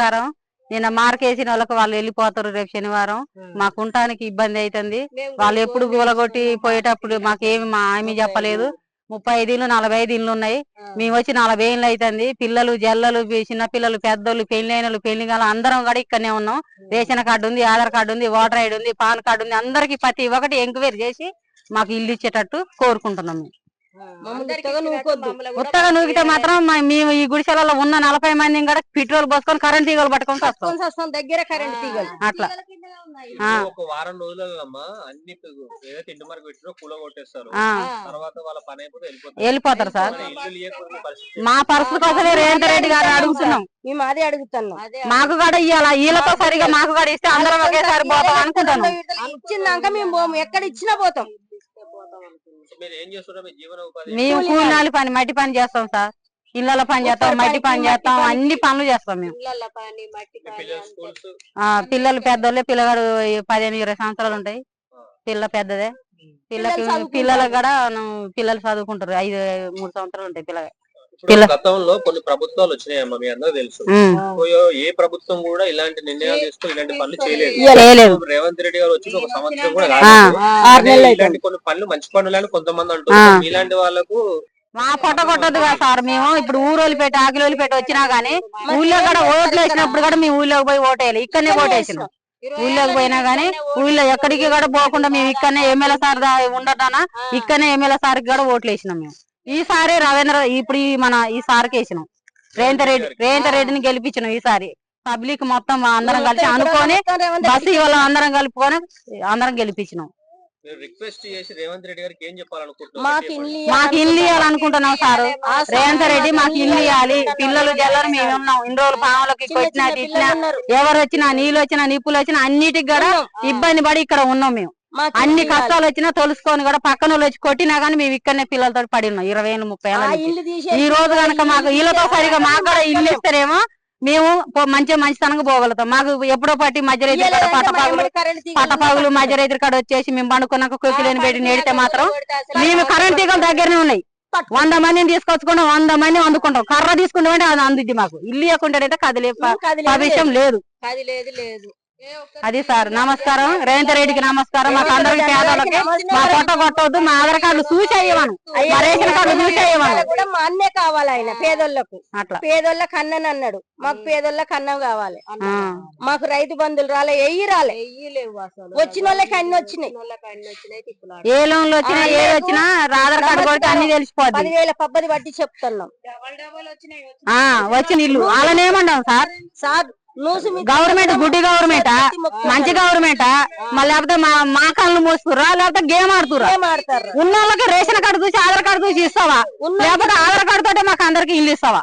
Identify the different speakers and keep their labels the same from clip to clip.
Speaker 1: నమస్కారం. నిన్న మార్కేసిన వాళ్ళకి వాళ్ళు వెళ్ళిపోతారు రేపు శనివారం. మాకు ఉండటానికి ఇబ్బంది అవుతుంది వాళ్ళు ఎప్పుడు గూలగొట్టి పోయేటప్పుడు మాకేమి మా ఆమె చెప్పలేదు. ముప్పై ఐదు ఇళ్ళు నలభై ఐదు ఇళ్ళు ఉన్నాయి. మేము. వచ్చి నలభై ఏళ్ళు అవుతుంది పిల్లలు జల్లలు చిన్న పిల్లలు పెద్దోళ్ళు పెళ్ళి అయిన పెళ్ళి కాలం అందరం కూడా ఇక్కడనే ఉన్నాం. రేషన్ కార్డు ఉంది ఆధార్ కార్డు ఉంది ఓటర్ ఐడి ఉంది పాన్ కార్డు ఉంది. అందరికి ప్రతి ఒక్కటి ఎంక్వైరీ చేసి మాకు ఇల్లు ఇచ్చేటట్టు కోరుకుంటున్నాం మేము. కొత్తగా నూగితే మాత్రం మేము ఈ గుడిసెలలో ఉన్న నలభై మందిని కూడా పెట్రోల్ పోసుకొని కరెంట్ తీగలు పట్టుకొని వస్తాం.
Speaker 2: వస్తాం దగ్గర కరెంట్ తీగలు.
Speaker 1: అట్లా. ఆ,
Speaker 3: ఒక వారం రోజులమ్మా అన్ని ఏదైతే ఇంటి మరకు పెట్టినో కూల కొట్టేస్తారు.
Speaker 1: ఆ,
Speaker 3: తర్వాత వాళ్ళ పని అయిపోతే వెళ్ళిపోతారు.
Speaker 1: సార్. మా పరిస్థితి కోసమే రేవంత్ రెడ్డి గారు అడుగుతున్నాం.
Speaker 2: మేము అదే అడుగుతున్నాం.
Speaker 1: మాకు కూడా ఇవ్వాలా వీళ్ళతో సరిగా మాకు కూడా ఇస్తే అందరం ఒకేసారి పోతాం అనుకుంటున్నాం.
Speaker 2: ఇచ్చిందాక మేము పోము ఎక్కడ ఇచ్చినా పోతాం.
Speaker 3: మీరు ఏం చేస్తున్నారు మీ జీవన ఉపాధి
Speaker 1: మేము కూలినాలి పని మట్టి పని చేస్తాం సార్. ఇళ్ళలో పని చేస్తాం మట్టి పని చేస్తాం అన్ని పనులు చేస్తాం మేము.
Speaker 3: మీ పిల్లలు స్కూల్స్?
Speaker 1: ఆ పిల్లలు పెద్దోళ్ళే పిల్లగాడు పదిహేను ఇరవై సంవత్సరాలు ఉంటాయి. పిల్ల పెద్దదే. పిల్లకి
Speaker 2: చదువుకుంటారు.
Speaker 1: పిల్లలకు కూడా పిల్లలు చదువుకుంటారు. ఐదు మూడు సంవత్సరాలు ఉంటాయి పిల్లగా.
Speaker 3: ఇప్పుడు గతంలో కొన్ని ప్రభుత్వాలు వచ్చినాయమ్మా మీ అందరూ తెలుసు. ఏ ప్రభుత్వం కూడా ఇలాంటి నిర్ణయాలు తీసుకుని ఇలాంటి పనులు చేయలేదు. రేవంత్ రెడ్డి గారు వచ్చి ఒక సంవత్సరం కూడా ఇలాంటి కొన్ని పనులు మంచి పనులు అని కొంతమంది అంటున్నారు. ఇలాంటి వాళ్ళకు
Speaker 1: మా పొట్ట కొట్టదు కదా సార్ మేము ఇప్పుడు ఊరోళ్ళు పెట్టి ఆకిలోళ్ళు పెట్టి వచ్చినా గానీ ఊళ్ళో కూడా ఓట్లు వేసినప్పుడు కూడా మేము ఊళ్ళోకి పోయి ఓటేయాలి. ఇక్కడనే ఓటేసినాం. ఊళ్ళోకి పోయినా గానీ ఊళ్ళో ఎక్కడికి కూడా పోకుండా మేము ఇక్కడనే ఎమ్మెల్యే సార్ ఉండటానా ఇక్కడనే ఎమ్మెల్యే సార్ కూడా ఓట్లు వేసినాం మేము. ఈసారి రవీంద్ర ఇప్పుడు ఈ మన ఈ సార్కి వేసినాం. రేవంత్ రెడ్డి రేవంత్ రెడ్డిని గెలిపించినాం ఈసారి. పబ్లిక్ మొత్తం అందరం కలిసి అనుకొని బస్సు ఇవాళ అందరం కలుపుకొని అందరం గెలిపించినాం.
Speaker 3: మీరు రిక్వెస్ట్ చేసి రేవంత్ రెడ్డి గారికి ఏం చెప్పాలనుకుంటున్నారు?
Speaker 2: మాకు. ఇల్లు
Speaker 1: మాకు ఇల్లు ఇవ్వాలనుకుంటున్నాం సారు. రేవంత్ రెడ్డి మాకు ఇల్లు ఇవ్వాలి. పిల్లలు జల్లరు మేము ఉన్నాం. ఇన్ని రోజులు పాములకి కొట్టినా తిట్టినా ఎవరు వచ్చినా నీళ్ళు వచ్చినా నిప్పులు వచ్చినా అన్నిటికి కూడా ఇబ్బంది పడి ఇక్కడ ఉన్నాం మేము. అన్ని కష్టాలు వచ్చినా తొలుసుకొని కూడా పక్కన వచ్చి కొట్టినా గానీ మేము ఇక్కడనే పిల్లలతో పడి ఉన్నాం. ఇరవై ఏళ్ళు ముప్పై ఏళ్ళ ఈ రోజు కనుక మాకు ఇళ్ళతో సరిగా మాకు కూడా ఇల్లు ఇస్తారేమో. మేము మంచిగా మంచితనంగా పోగలుగుతాం. మాకు ఎప్పుడో పట్టి మధ్య రైతు కాడ పట్టపాగులు పట్టపాగులు మధ్య రైతు కాడ వచ్చేసి మేము పండుకున్నాక కొక్కిలేని పెట్టి నేడితే మాత్రం మేము కరెంట్ తీగలు దగ్గరనే ఉన్నాయి. వంద మందిని తీసుకొచ్చుకుంటాం వంద మంది అందుకుంటాం కర్ర తీసుకుంటామంటే అది అందుద్ది మాకు. ఇల్లు ఇవ్వకుంటే కదిలే ప- విషయం లేదు
Speaker 2: అది లేదు. లేదు.
Speaker 1: అది సార్ నమస్కారం. రేవంత్ రెడ్డికి నమస్కారం. మాకు అందరికి పేదలకి మా కొట్ట కొట్టవద్దు మా ఆధార్ కార్డు చూసి అయ్యమను మా రేషన్ కార్డు చూసి అయ్యమను
Speaker 2: కూడా మా అన్నే కావాలి ఆయన పేదోళ్ళకు.
Speaker 1: అట్లా.
Speaker 2: పేదోళ్ళకి అన్నని అన్నాడు. మాకు పేదోళ్ళకి అన్నం కావాలి. మాకు రైతు బంధువులు రాలే ఎయ్యి రాలే. వచ్చిన వాళ్ళకి అన్ని వచ్చినాయి.
Speaker 1: ఏ లోన్లు వచ్చినా ఏది వచ్చినా ఆధార్ కార్డు కొడితే అన్ని తెలిసిపోద్ది.
Speaker 2: పదివేల పబ్బది బట్టి చెప్తున్నాం.
Speaker 1: వచ్చిన ఇల్లు. వాళ్ళని ఏమన్నాం సార్?
Speaker 2: సార్
Speaker 1: గవర్నమెంట్ గుడ్డి గవర్నమెంట్ మంచి గవర్నమెంట్ మళ్ళీ లేకపోతే మా మా కళ్ళు మోస్తురా లేకపోతే గేమ్ ఆడుతురా? ఉన్న వాళ్ళకి రేషన్ కార్డు చూసి ఆధార్ కార్డు చూసి ఇస్తావా? లేకపోతే ఆధార్ కార్డు తోటే మాకు అందరికి ఇల్లు ఇస్తావా?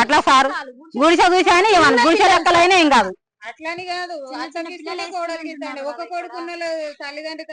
Speaker 1: అట్లా సార్. గుడిసె చూసి అయినా ఇవ్వను గుడిసె లెక్కలైనా ఏం కాదు.
Speaker 4: అట్లని కాదు. ఒక కొడుకున్న తల్లిదండ్రి